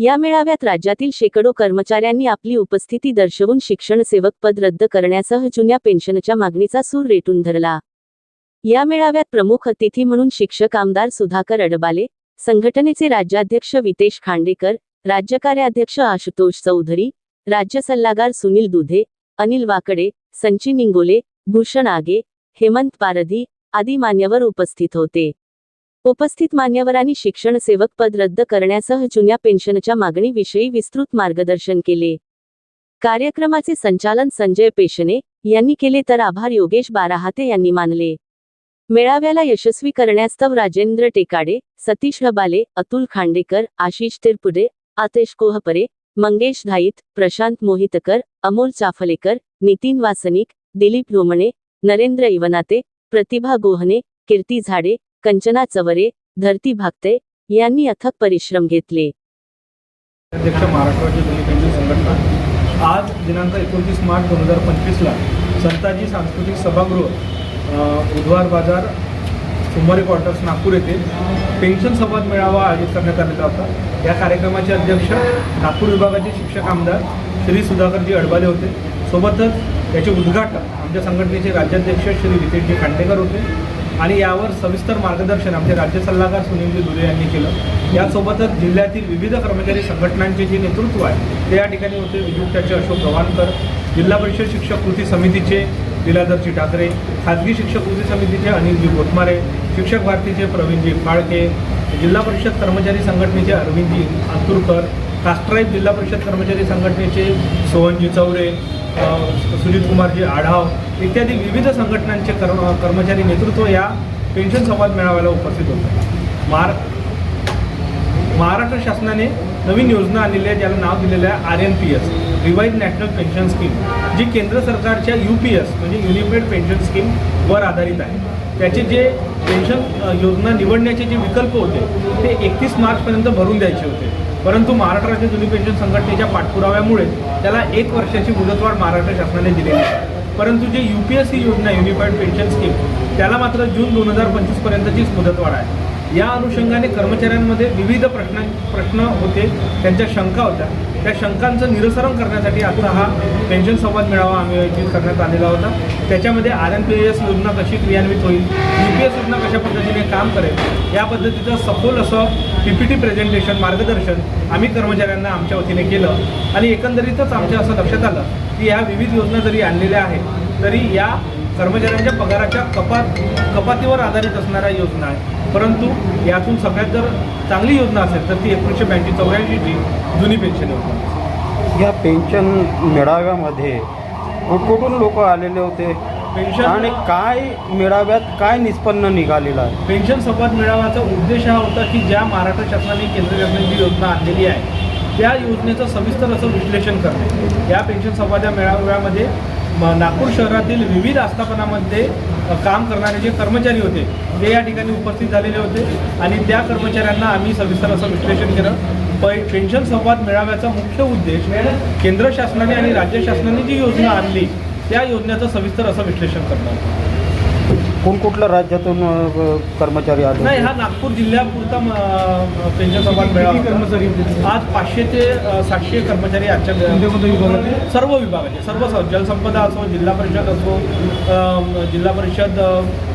या मेळाव्यात राज्यातील शेकडो कर्मचाऱ्यांनी आपली उपस्थिती दर्शवून शिक्षण सेवक पद रद्द करण्यासह जुन्या पेन्शनच्या मागणीचा सूर रेटून धरला. या मेळाव्यात प्रमुख अतिथी म्हणून शिक्षक आमदार सुधाकर अडबाले संघटनेचे राज्याध्यक्ष वितेश खांडेकर राज्य कार्याध्यक्ष आशुतोष चौधरी राज्य सल्लागार सुनील दुधे अनिल वाकडे संचिन इंगोले भूषण आगे हेमंत पारधी आदी मान्यवर उपस्थित होते. उपस्थित मान्यवरांनी शिक्षण सेवक पद रद्द करण्यासह जुन्या पेन्शनच्या मागणीविषयी विस्तृत मार्गदर्शन केले. कार्यक्रमाचे संचालन संजय पेशने यांनी केले तर आभार योगेश बाराहाते यांनी मानले. मेळाव्याला यशस्वी करण्यास्तव राजेंद्र टेकाडे सतीश हबाले अतुल खांडेकर आशिष तिरपुडे आतेश कोहपरे मंगेश धाईत प्रशांत मोहितकर अमोल चाफलेकर नितीन वासनिक दिलीप रोमणे नरेंद्र इवनाते प्रतिभा गोहने कीर्ती झाडे कंचना चवरे धरती भागते यांनी अथक परिश्रम घेतले. अध्यक्ष महाराष्ट्राची राज्य संघटना आज दिनांक एकोणतीस मार्च दोन हजार पंचवीसला संताजी सांस्कृतिक सभागृह बुधवार बाजार सोमवारी क्वार्टर्स नागपूर येथे पेन्शन संवाद मेळावा आयोजित करण्यात आलेला होता. या कार्यक्रमाचे अध्यक्ष नागपूर विभागाचे शिक्षक आमदार श्री सुधाकरजी अडबाले होते. सोबतच याचे उद्घाटन आमच्या संघटनेचे राज्याध्यक्ष श्री रितेशजी खांडेकर होते. आणि यावर सविस्तर मार्गदर्शन आमचे राज्य सल्लागार सुनीलजी दुरे यांनी केलं. यासोबतच जिल्ह्यातील विविध कर्मचारी संघटनांचे जे नेतृत्व आहे ते या ठिकाणी होते. विद्युक्ताचे अशोक गव्हाणकर जिल्हा परिषद शिक्षक कृती समितीचे बिलादरजी ठाकरे खाजगी शिक्षक कृती समितीचे अनिलजी गोतमारे शिक्षक भारतीचे प्रवीणजी फाळके जिल्हा परिषद कर्मचारी संघटनेचे अरविंदजी अंतुरकर कास्ट्राईब जिल्हा परिषद कर्मचारी संघटनेचे सोहनजी चौरे सुजितकुमारजी कुमारजी आढाव इत्यादी विविध संघटनांचे कर्म कर्मचारी नेतृत्व या पेन्शन संवाद मेळाव्याला उपस्थित होतं. महार महाराष्ट्र शासनाने नवीन योजना आणलेली आहे ज्याला नाव दिलेलं आहे R N P S revised national pension scheme जी केंद्र सरकारच्या यू पी एस म्हणजे युनिफाईड पेन्शन स्कीम वर आधारित आहे. त्याचे जे पेन्शन योजना निवडण्याचे जे विकल्प होते ते एकतीस मार्चपर्यंत भरून द्यायचे होते. परंतु महाराष्ट्र राज्य जुनी पेन्शन संघटनेच्या पाठपुराव्यामुळे त्याला एक वर्षाची मुदतवाढ महाराष्ट्र शासनाने दिलेली आहे. परंतु जे यू पी एस सी योजना युनिफाईड पेन्शन स्कीम त्याला मात्र जून दोन हजार पंचवीसपर्यंतचीच मुदतवाढ आहे. या अनुषंगाने कर्मचाऱ्यांमध्ये विविध प्रश्न प्रश्न होते त्यांच्या शंका होत्या. त्या शंकांचं निरसरण करण्यासाठी आता हा पेन्शन संवाद मेळावा आम्ही आयोजित करण्यात आलेला होता. त्याच्यामध्ये आर एन पी एस योजना कशी क्रियान्वित होईल यू पी एस योजना कशा पद्धतीने काम करेल या पद्धतीचं सखोल असं पी पी टी प्रेझेंटेशन मार्गदर्शन आम्ही कर्मचाऱ्यांना आमच्या वतीने केलं. आणि एकंदरीतच आमच्या असं लक्षात आलं की ह्या विविध योजना जरी आणलेल्या आहेत तरी या कर्मचाऱ्यांच्या पगाराच्या कपात कपातीवर आधारित असणाऱ्या योजना आहे परंतु यातून सगळ्यात जर चांगली योजना असेल तर ती एकोणीसशे ब्याऐंशी चौऱ्याऐंशीची जुनी पेन्शन योजना या पेन्शन मेळाव्यामध्ये कुठकुठून लोक आलेले होते? पेन्शन आणि काय मेळाव्यात काय निष्पन्न निघालेलं आहे? पेन्शन संवाद मेळाव्याचा उद्देश हा होता की ज्या महाराष्ट्र शासनाने केंद्र शासनाची योजना आणलेली आहे त्या योजनेचं सविस्तर असं विश्लेषण करणे. या पेन्शन संवाद या मेळाव्यामध्ये नागपूर शहरातील विविध आस्थापनामध्ये काम करणारे जे कर्मचारी होते ते या ठिकाणी उपस्थित झालेले होते. आणि त्या कर्मचाऱ्यांना आम्ही सविस्तर असं विश्लेषण केलं. पै पेन्शन संवाद मेळाव्याचा मुख्य उद्देश केंद्र शासनाने आणि राज्य शासनाने जी योजना आणली त्या योजनेचं सविस्तर असं विश्लेषण करणं कोणकुठल्या राज्यातून अ, कर्मचारी आले? नाही हा? नागपूर जिल्ह्यापुरता म, पेन्शन संवाद मेळावा कर्मचारी आज पाचशे ते अ, सातशे कर्मचारी आजच्या सर्व विभागाचे सर्व स- जलसंपदा असो जिल्हा परिषद असो अ, जिल्हा परिषद अ,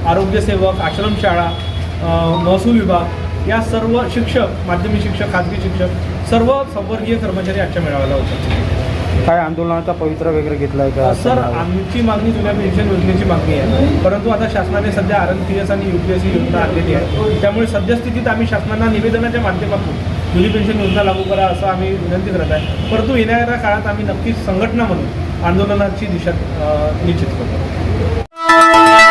आरोग्य सेवक आश्रमशाळा अ, महसूल विभाग या सर्व शिक्षक माध्यमिक शिक्षक खाजगी शिक्षक सर्व संवर्गीय कर्मचारी आजच्या मेळाव्याला होतात काय आंदोलनाचा पवित्रा वगैरे घेतलाय का? सर आमची मागणी जुन्या पेन्शन योजनेची मागणी आहे. परंतु आता शासनाने सध्या आर एन पी एस आणि यू पी एस योजना आणलेली आहे. त्यामुळे सद्यस्थितीत आम्ही शासनाला निवेदनाच्या माध्यमातून जुनी पेन्शन योजना लागू करा असं आम्ही विनंती करत आहे. परंतु येणाऱ्या काळात आम्ही नक्कीच संघटना म्हणून आंदोलनाची दिशा निश्चित करतो.